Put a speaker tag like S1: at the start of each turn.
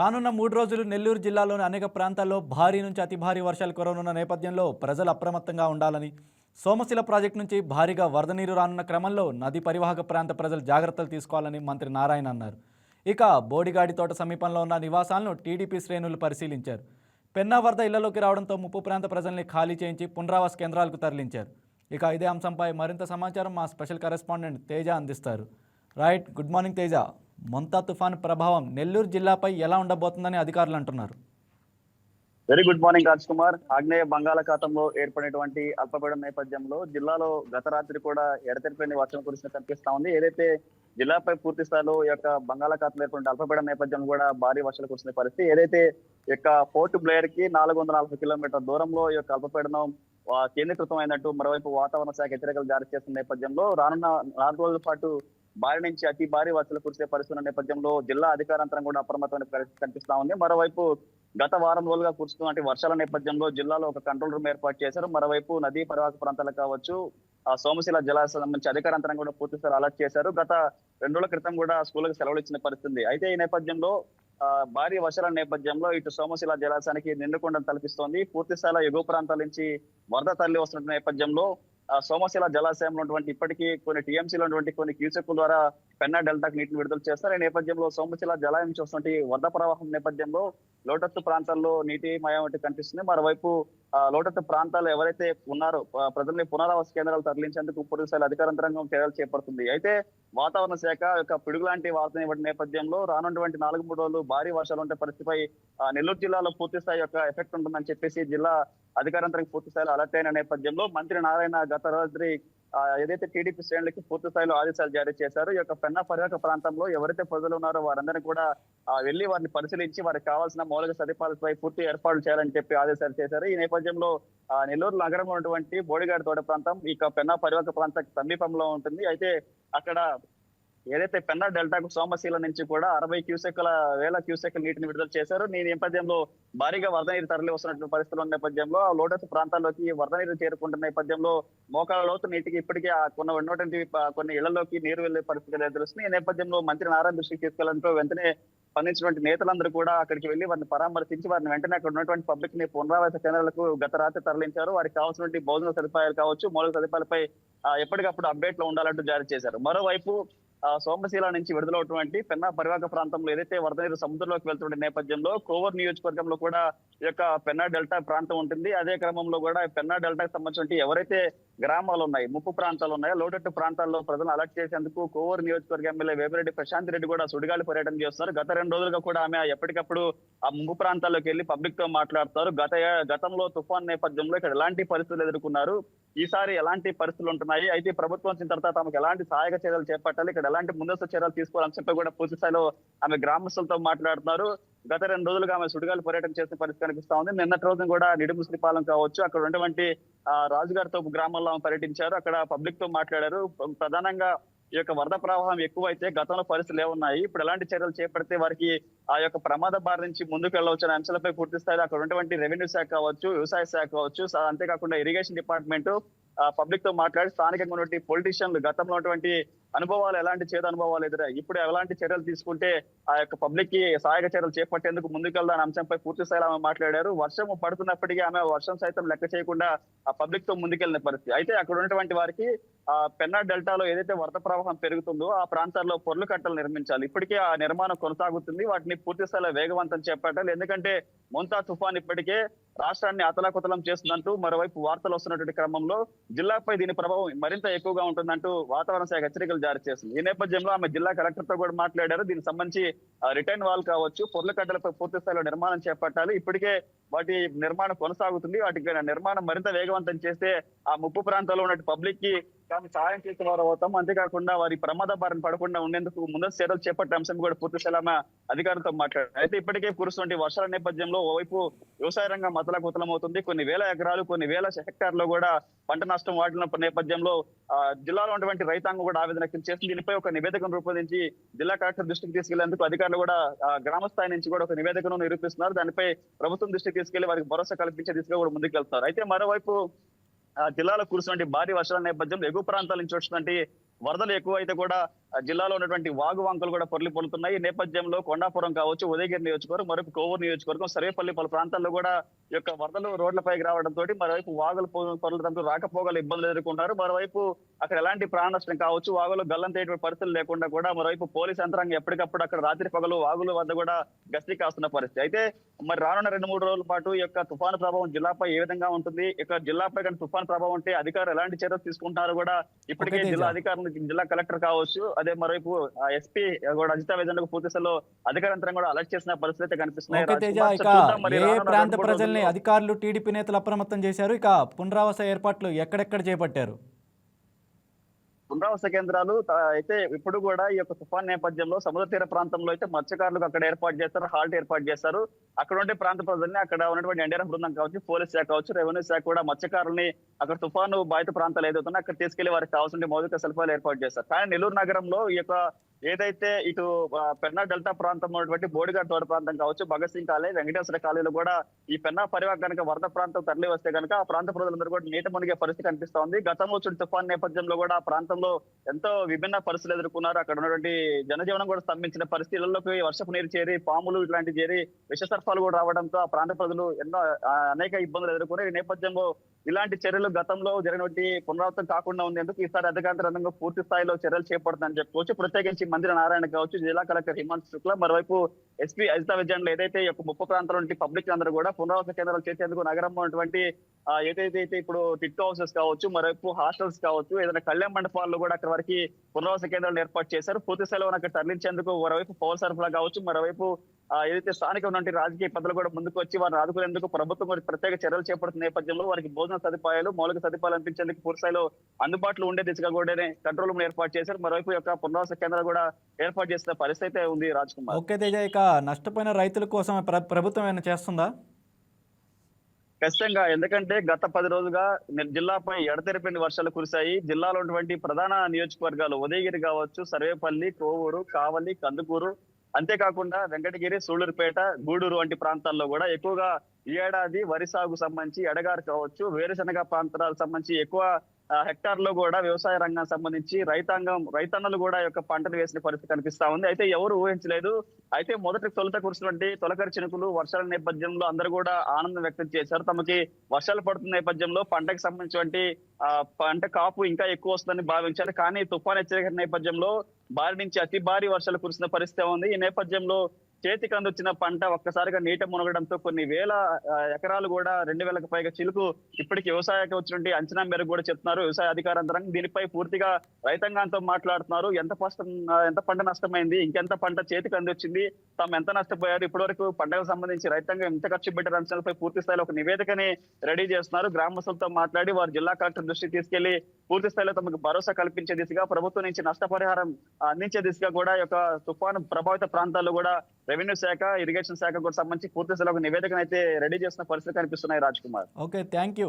S1: రానున్న మూడు రోజులు నెల్లూరు జిల్లాలోని అనేక ప్రాంతాల్లో భారీ నుంచి అతి భారీ వర్షాలు కురవనున్న నేపథ్యంలో ప్రజలు అప్రమత్తంగా ఉండాలని సోమశిల ప్రాజెక్టు నుంచి భారీగా వరద నీరు రానున్న క్రమంలో నది పరివాహక ప్రాంత ప్రజలు జాగ్రత్తలు తీసుకోవాలని మంత్రి నారాయణ అన్నారు. ఇక బోడిగాడి తోట సమీపంలో ఉన్న నివాసాలను టీడీపీ శ్రేణులు పరిశీలించారు. పెన్నా వరద ఇళ్ళలోకి రావడంతో ముప్పు ప్రాంత ప్రజల్ని ఖాళీ చేయించి పునరావాస కేంద్రాలకు తరలించారు. ఇక ఇదే అంశంపై మరింత సమాచారం మా స్పెషల్ కరెస్పాండెంట్ తేజ అందిస్తారు. Right good morning Teja. Montha తుఫాన్ ప్రభావం నెల్లూరు జిల్లాపై ఎలా ఉండబోతుందని అధికారులు అంటున్నారు.
S2: Very good morning Raj Kumar ఆగ్నేయ బంగాళాఖాతంలో ఏర్పడినటువంటి అల్పపీడన నేపథ్యంలో జిల్లాలో గత రాత్రి కూడా ఎడతెరిపోయిన వర్షం కురిసిన కనిపిస్తా ఉంది. ఏదైతే జిల్లాపై పూర్తి స్థాయిలో ఈ యొక్క బంగాళాఖాతంలో ఏర్పడిన అల్పపీడన నేపథ్యం కూడా భారీ వర్షాలు కురిసిన పరిస్థితి ఏదైతే ఈ యొక్క పోర్ట్ బ్లేయర్కి నాలుగు వందల నలభై కిలోమీటర్ దూరంలో ఈ యొక్క అల్పపీడనం కేంద్రీకృతం అయినట్టు మరోవైపు వాతావరణ శాఖ హెచ్చరికలు జారీ చేసిన నేపథ్యంలో రానున్న నాలుగు రోజుల పాటు భారీ నుంచి అతి భారీ వర్షాలు కురిసే పరిస్థితి నేపథ్యంలో జిల్లా అధికారంతరం కూడా అప్రమత్తమైన పరిస్థితి కనిపిస్తా ఉంది. మరోవైపు గత వారం రోజులుగా కురుస్తున్నటువంటి వర్షాల నేపథ్యంలో జిల్లాలో ఒక కంట్రోల్ రూమ్ ఏర్పాటు చేశారు. మరోవైపు నదీ పరివాహక ప్రాంతాలు కావచ్చు ఆ సోమశిల జలాశయం సంబంధించి అధికారంతరం కూడా పూర్తిస్థాయి అలర్ట్ చేశారు. గత రెండు రోజుల క్రితం కూడా స్కూళ్ళకి సెలవులు ఇచ్చిన పరిస్థితి. అయితే ఈ నేపథ్యంలో ఆ, భారీ వర్షాల నేపథ్యంలో ఇటు సోమశిల జలాశయానికి నిండుకొండలు తలపిస్తోంది. పూర్తిస్థాయిలో ఎగువ ప్రాంతాల నుంచి వరద తరలి వస్తున్న నేపథ్యంలో సోమశిల జలాశయంలో ఉన్నటువంటి ఇప్పటికీ కొన్ని టీఎంసీలో ఉన్నటువంటి కొన్ని క్యూసెక్కుల ద్వారా పెన్నా డెల్టాకు నీటిని విడుదల చేస్తారు. ఈ నేపథ్యంలో సోమశిల జలాయం నుంచి వరద ప్రవాహం నేపథ్యంలో లోటత్తు ప్రాంతాల్లో నీటి మయం వంటి కనిపిస్తుంది. మరోవైపు ఆ, లోటత్తు ప్రాంతాలు ఎవరైతే ఉన్నారో ప్రజల్ని పునరావాస కేంద్రాలు తరలించేందుకు పూర్తి స్థాయి అధికారంతరంగం చర్యలు చేపడుతుంది. అయితే వాతావరణ శాఖ యొక్క పిడుగు లాంటి వార్తను ఇవ్వడం నేపథ్యంలో రానున్నటువంటి నాలుగు మూడు రోజులు భారీ వర్షాలు ఉండే పరిస్థితిపై నెల్లూరు జిల్లాలో పూర్తి స్థాయి యొక్క ఎఫెక్ట్ ఉంటుందని చెప్పేసి జిల్లా అధికారంతరం పూర్తి స్థాయిలో అలర్ట్ అయిన నేపథ్యంలో మంత్రి నారాయణ గత తర్వాత ఏదైతే టీడీపీ శ్రేణులకి పూర్తి స్థాయిలో ఆదేశాలు జారీ చేశారు ఈ యొక్క పెన్నా పరివాహక ప్రాంతంలో ఎవరైతే ప్రజలు ఉన్నారో వారందరినీ కూడా వెళ్ళి వారిని పరిశీలించి వారికి కావాల్సిన మౌలిక సదుపాయాలపై పూర్తి ఏర్పాట్లు చేయాలని చెప్పి ఆదేశాలు చేశారు. ఈ నేపథ్యంలో నెల్లూరు నగరంలో ఉన్నటువంటి బోడిగాడి తోట ప్రాంతం ఈ యొక్క పెన్నా పరివాహక ప్రాంత సమీపంలో ఉంటుంది. అయితే అక్కడ ఏదైతే పెన్నా డెల్టాకు సోమశీల నుంచి కూడా అరవై క్యూసెక్ల వేల క్యూసెక్ల నీటిని విడుదల చేశారు. ఈ నేపథ్యంలో భారీగా వరద నీరు తరలి వస్తున్నటువంటి ఉన్న నేపథ్యంలో ఆ లోటస్ ప్రాంతాల్లోకి వరద నీరు చేరుకుంటున్న నేపథ్యంలో మోకాల లోతు నీటికి ఇప్పటికే కొన్ని ఉన్నటువంటి కొన్ని ఇళ్ళలోకి నీరు వెళ్ళే పరిస్థితి తెలుస్తుంది. ఈ నేపథ్యంలో మంత్రి నారాయణ దృష్టికి తీసుకెళ్ళడంతో వెంటనే స్పందించినటువంటి నేతలందరూ కూడా అక్కడికి వెళ్ళి వారిని పరామర్శించి వారిని వెంటనే అక్కడ ఉన్నటువంటి పబ్లిక్ని పునరావాస కేంద్రాలకు గత రాత్రి తరలించారు. వారికి కావాల్సినటువంటి భోజన సదుపాయాలు కావచ్చు మౌలిక సదుపాయాలపై ఎప్పటికప్పుడు అప్డేట్లో ఉండాలంటూ జారీ చేశారు. మరోవైపు సోమశీల నుంచి విడుదలవుతున్నటువంటి పెన్నా పరివాహక ప్రాంతంలో ఏదైతే వరద నీరు సముద్రంలోకి వెళ్తున్న నేపథ్యంలో కోవర్ నియోజకవర్గంలో కూడా ఈ యొక్క పెన్నా డెల్టా ప్రాంతం ఉంటుంది. అదే క్రమంలో కూడా పెన్నా డెల్టాకి సంబంధించి ఎవరైతే గ్రామాలు ఉన్నాయి ముప్పు ప్రాంతాలు ఉన్నాయో లోటట్టు ప్రాంతాల్లో ప్రజలను అలర్ట్ చేసేందుకు కోవూరు నియోజకవర్గ ఎమ్మెల్యే వేమిరెడ్డి ప్రశాంత్ రెడ్డి కూడా సుడిగాలి పర్యటన చేస్తున్నారు. గత రెండు రోజులుగా కూడా ఆమె ఎప్పటికప్పుడు ఆ ముంపు ప్రాంతాల్లోకి వెళ్ళి పబ్లిక్తో మాట్లాడుతారు గత గతంలో తుఫాన్ నేపథ్యంలో ఇక్కడ ఎలాంటి పరిస్థితులు ఎదుర్కొన్నారు? ఈసారి ఎలాంటి పరిస్థితులు ఉంటున్నాయి? అయితే ప్రభుత్వం వచ్చిన తర్వాత తమకు ఎలాంటి సహాయక చర్యలు చేపట్టాలి? ఇక్కడ ఎలాంటి ముందస్తు చర్యలు తీసుకోవాలని చెప్పి కూడా పూర్తి స్థాయిలో ఆమె గ్రామస్తులతో మాట్లాడుతున్నారు. గత రెండు రోజులుగా ఆమె సుడిగాలి పర్యటన చేసిన పరిస్థితి కనిపిస్తా ఉంది. నిన్నటి రోజున కూడా నిడుముసిరిపాలెం కావచ్చు అక్కడ ఉన్నటువంటి రాజుగారితో గ్రామంలో ఆమె పర్యటించారు. అక్కడ పబ్లిక్తో మాట్లాడారు. ప్రధానంగా ఈ యొక్క వరద ప్రవాహం ఎక్కువైతే గతంలో పరిస్థితులు ఏమున్నాయి? ఇప్పుడు ఎలాంటి చర్యలు చేపడితే వారికి ఆ యొక్క ప్రమాద బారి నుంచి ముందుకు వెళ్ళవచ్చు అనే అంశాలపై పూర్తి స్థాయిలో అక్కడ ఉన్నటువంటి రెవెన్యూ శాఖ కావచ్చు వ్యవసాయ శాఖ కావచ్చు అంతేకాకుండా ఇరిగేషన్ డిపార్ట్మెంట్ పబ్లిక్తో మాట్లాడి స్థానికంగా ఉన్నటువంటి పొలిటీషియన్లు గతంలో ఉన్నటువంటి అనుభవాలు ఎలాంటి చేదు అనుభవాలు ఎదురాయి ఇప్పుడు ఎలాంటి చర్యలు తీసుకుంటే ఆ యొక్క పబ్లిక్కి సహాయక చర్యలు చేపట్టేందుకు ముందుకెళ్దాని అంశంపై పూర్తి స్థాయిలో ఆమె మాట్లాడారు. వర్షం పడుతున్నప్పటికీ ఆమె వర్షం సైతం లెక్క చేయకుండా ఆ పబ్లిక్తో ముందుకెళ్ళిన పరిస్థితి. అయితే అక్కడ ఉన్నటువంటి వారికి ఆ పెన్నా డెల్టాలో ఏదైతే వరద ప్రవాహం పెరుగుతుందో ఆ ప్రాంతాల్లో పొర్లు కట్టలు నిర్మించాలి. ఇప్పటికే ఆ నిర్మాణం కొనసాగుతుంది. వాటిని పూర్తి స్థాయిలో వేగవంతం చేపట్టాలి. ఎందుకంటే మొంతా తుఫాన్ ఇప్పటికే రాష్ట్రాన్ని అతలాకుతలం చేస్తుందంటూ మరోవైపు వార్తలు వస్తున్నటువంటి క్రమంలో జిల్లాపై దీని ప్రభావం మరింత ఎక్కువగా ఉంటుందంటూ వాతావరణ శాఖ హెచ్చరికలు జారీ చేస్తుంది ఈ నేపథ్యంలో ఆమె జిల్లా కలెక్టర్తో కూడా మాట్లాడారు. దీనికి సంబంధించి రిటర్న్ వాల్ కావచ్చు పొర్ల కట్టలపై పూర్తి స్థాయిలో నిర్మాణం చేపట్టాలి. ఇప్పటికే వాటి నిర్మాణం కొనసాగుతుంది. వాటికి నిర్మాణం మరింత వేగవంతం చేస్తే ఆ ముప్పు ప్రాంతాల్లో ఉన్న పబ్లిక్కి తాము సహాయం చేసిన వారు అవుతాం. అంతేకాకుండా వారి ప్రమాద బారిన పడకుండా ఉండేందుకు ముందస్తు చర్యలు చేపట్టే అంశం కూడా పూర్తి స్థాయిలో అధికారులతో మాట్లాడారు. అయితే ఇప్పటికే కురుస్తున్న వర్షాల నేపథ్యంలో ఓవైపు వ్యవసాయ రంగం మతలకుతలం అవుతుంది కొన్ని వేల ఎకరాలు కొన్ని వేల హెక్టార్లు కూడా పంట నష్టం వాటిన నేపథ్యంలో ఆ, జిల్లాలో ఉన్నటువంటి రైతాంగం కూడా ఆవేదన వ్యక్తం చేస్తుంది. దీనిపై ఒక నివేదికను రూపొందించి జిల్లా కలెక్టర్ దృష్టికి తీసుకెళ్ళేందుకు అధికారులు కూడా గ్రామ స్థాయి నుంచి కూడా ఒక నివేదికను నిరూపిస్తున్నారు. దానిపై ప్రభుత్వం దృష్టికి తీసుకెళ్ళి వారికి భరోసా కల్పించే దిశగా కూడా ముందుకెళ్తారు అయితే మరోవైపు జిల్లాలో కురుస్తున్నటువంటి భారీ వర్షాల నేపథ్యంలో ఎగువ ప్రాంతాల నుంచి వచ్చినటువంటి వరదలు ఎక్కువ అయితే కూడా జిల్లాలో ఉన్నటువంటి వాగు వంకలు కూడా పొరలి పొలుతున్నాయి ఈ నేపథ్యంలో కొండాపురం కావచ్చు ఉదయగిరి నియోజకవర్గం మరొక కోవూరు నియోజకవర్గం సర్వేపల్లి పలు ప్రాంతాల్లో కూడా యొక్క వరదలు రోడ్లపైకి రావడంతో మరోవైపు వాగులు పొరలడంతో రాకపోగలు ఇబ్బందులు ఎదుర్కొంటారు మరోవైపు అక్కడ ఎలాంటి ప్రాణ నష్టం కావచ్చు వాగులు గల్లంతేటువంటి పరిస్థితులు లేకుండా కూడా మరోవైపు పోలీస్ యంత్రాంగం ఎప్పటికప్పుడు అక్కడ రాత్రి పగలు వాగుల వద్ద కూడా గస్తీ కాస్తున్న పరిస్థితి. అయితే మరి రానున్న రెండు మూడు రోజుల పాటు ఈ యొక్క తుఫాను ప్రభావం జిల్లాపై ఏ విధంగా ఉంటుంది? ఇక జిల్లాపై కానీ తుఫాను ప్రభావం ఉంటే అధికారులు ఎలాంటి చర్యలు తీసుకుంటున్నారో కూడా ఇప్పటికే. జిల్లా అధికారులు జిల్లా కలెక్టర్ కావచ్చు అదే మరోవైపు ఎస్పీ కూడా అజితా వేదంలో పూర్తి స్థాయిలో అధికార యంత్రం కూడా అలర్ట్ చేసిన పరిస్థితి అయితే కనిపిస్తున్నాయి.
S1: ఏ ప్రాంత ప్రజల్ని అధికారులు టీడీపీ నేతలు అప్రమత్తం చేశారు ఇక పునరావాస ఏర్పాట్లు ఎక్కడెక్కడ చేపట్టారు?
S2: పునరావాస కేంద్రాలు అయితే ఇప్పుడు కూడా ఈ యొక్క తుఫాన్ నేపథ్యంలో సముద్ర తీర ప్రాంతంలో అయితే మత్స్యకారులకు అక్కడ ఏర్పాటు చేస్తారు హాల్ట్ ఏర్పాటు చేస్తారు. అక్కడ ఉండే ప్రాంత ప్రజల్ని అక్కడ ఉన్నటువంటి ఎన్డీఆర్ఎఫ్ బృందం కావచ్చు పోలీస్ శాఖ కావచ్చు రెవెన్యూ శాఖ కూడా మత్స్యకారుల్ని అక్కడ తుఫాను బాధిత ప్రాంతాలు ఏదైతే అక్కడ తీసుకెళ్ళి వారికి కావాల్సిన మౌలిక సదుపాయాలు ఏర్పాటు చేస్తారు. కానీ నెల్లూరు నగరంలో ఈ యొక్క ఏదైతే ఇటు పెన్నా డెల్టా ప్రాంతం ఉన్నటువంటి బోడిగడ్ తోట ప్రాంతం కావచ్చు భగత్ సింగ్ కాలేజ్ వెంకటేశ్వర కాలేజీలో కూడా ఈ పెన్నా పరివాహక కనుక వరద ప్రాంతం తరలి వస్తే కనుక ఆ ప్రాంత ప్రజలందరూ కూడా నీట మునిగే పరిస్థితి కనిపిస్తా ఉంది. గతంలో వచ్చిన తుఫాన్ నేపథ్యంలో కూడా ఆ ప్రాంతంలో ఎంతో విభిన్న పరిస్థితులు ఎదుర్కొన్నారు. అక్కడ ఉన్నటువంటి జనజీవనం కూడా స్తంభించిన పరిస్థితుల్లోకి వర్షపు నీరు చేరి పాములు ఇట్లాంటి చేరి విషసర్పాలు కూడా రావడంతో ఆ ప్రాంత ప్రజలు ఎన్నో అనేక ఇబ్బందులు ఎదుర్కొన్నారు. ఈ నేపథ్యంలో ఇలాంటి చర్యలు గతంలో జరిగినటువంటి పునరావృతం కాకుండా ఉండేందుకు ఈసారి అధికారుల రంగంలో పూర్తి స్థాయిలో చర్యలు చేపడుతుందని చెప్పుకోవచ్చు ప్రత్యేకించి మందిర నారాయణ కావచ్చు జిల్లా కలెక్టర్ హిమాంశు శుక్లా మరోవైపు ఎస్పీ అజితా విజయంలో ఏదైతే ఈ యొక్క ముప్పు ప్రాంతాల నుండి పబ్లిక్ అందరూ కూడా పునరావాస కేంద్రాలు చేసేందుకు నగరంలో ఉన్నటువంటి ఏదైతే ఇప్పుడు టిట్ హౌసెస్ కావచ్చు మరోవైపు హాస్టల్స్ కావచ్చు ఏదైనా కళ్యాణ మండపాల్లో కూడా అక్కడ వరకు పునరావాస కేంద్రాలను ఏర్పాటు చేశారు. పూర్తి స్థాయిలో అక్కడ తరలించేందుకు మరోవైపు పౌర సరఫరా కావచ్చు మరోవైపు ఏదైతే స్థానిక ఉన్నటువంటి రాజకీయ పెద్దలు కూడా ముందుకు వచ్చి వారిని ఆదుకునేందుకు ప్రభుత్వం మరి ప్రత్యేక చర్యలు చేపడుతున్న నేపథ్యంలో వారికి భోజన సదుపాయాలు మౌలిక సదుపాయాలు అందించేందుకు పూర్తి స్థాయిలో అందుబాటులో ఉండే దిశగా కూడా కంట్రోల్ రూమ్ ఏర్పాటు చేశారు. మరోవైపు యొక్క పునరావాస కేంద్రాలు కూడా ఏర్పాటు చేసిన పరిస్థితి ఉంది రాజ్ కుమార్.
S1: ఓకే తేజ ఇక నష్టపోయిన రైతుల కోసం ప్ర- ప్రభుత్వం ఏమైనా చేస్తుందా?
S2: ఖచ్చితంగా ఎందుకంటే గత పది రోజులుగా జిల్లాపై ఎడతెరిపిన వర్షాలు కురిశాయి. జిల్లాలో ఉన్నటువంటి ప్రధాన నియోజకవర్గాలు ఉదయగిరి కావచ్చు సర్వేపల్లి కోవూరు కావలి కందుకూరు అంతేకాకుండా వెంకటగిరి సూళ్ళూరుపేట గూడూరు వంటి ప్రాంతాల్లో కూడా ఎక్కువగా ఈ ఏడాది వరి సాగు సంబంధించి ఎడగారు కావచ్చు. వేరుశనగ ప్రాంతాలకు సంబంధించి ఎక్కువ హెక్టార్లో కూడా వ్యవసాయ రంగం సంబంధించి రైతాంగం రైతన్నలు కూడా యొక్క పంటలు వేసిన పరిస్థితి కనిపిస్తా ఉంది. అయితే ఎవరు ఊహించలేదు. అయితే మొదటి తొలుత కురిసినటువంటి తొలకరి చినుకులు వర్షాల నేపథ్యంలో అందరూ కూడా ఆనందం వ్యక్తం చేశారు. తమకి వర్షాలు పడుతున్న నేపథ్యంలో పంటకు సంబంధించినటువంటి ఆ, పంట కాపు ఇంకా ఎక్కువ వస్తుందని భావించారు. కానీ తుఫాన్ హెచ్చరిక నేపథ్యంలో భారీ నుంచి అతి భారీ వర్షాలు కురిసిన పరిస్థితి ఉంది ఈ నేపథ్యంలో చేతికి అందొచ్చిన పంట ఒక్కసారిగా నీట మునగడంతో కొన్ని వేల ఎకరాలు కూడా రెండు వేలకు పైగా చిలుకు ఇప్పటికి వ్యవసాయకి వచ్చినటువంటి అంచనా మేరకు కూడా చెప్తున్నారు. వ్యవసాయ అధికారంతరం దీనిపై పూర్తిగా రైతాంగంతో మాట్లాడుతున్నారు. ఎంత నష్టం ఎంత పంట నష్టమైంది ఇంకెంత పంట చేతికి అందొచ్చింది తాము ఎంత నష్టపోయారు ఇప్పటివరకు పంటకు సంబంధించి రైతాంగం ఎంత ఖర్చు పెట్టారు అంచనాలపై పూర్తి స్థాయిలో ఒక నివేదికని రెడీ చేస్తున్నారు. గ్రామస్తులతో మాట్లాడి వారు జిల్లా కలెక్టర్ దృష్టికి తీసుకెళ్ళి పూర్తి స్థాయిలో తమకు భరోసా కల్పించే దిశగా ప్రభుత్వం నుంచి నష్టపరిహారం అందించే దిశగా కూడా యొక్క తుఫాను ప్రభావిత ప్రాంతాల్లో కూడా రెవెన్యూ శాఖ ఇరిగేషన్ శాఖ కూడా సంబంధించి పూర్తి స్థాయిలో ఒక నివేదికను అయితే రెడీ చేసిన పరిస్థితి కనిపిస్తున్నాయి Raj Kumar.
S1: Okay thank you.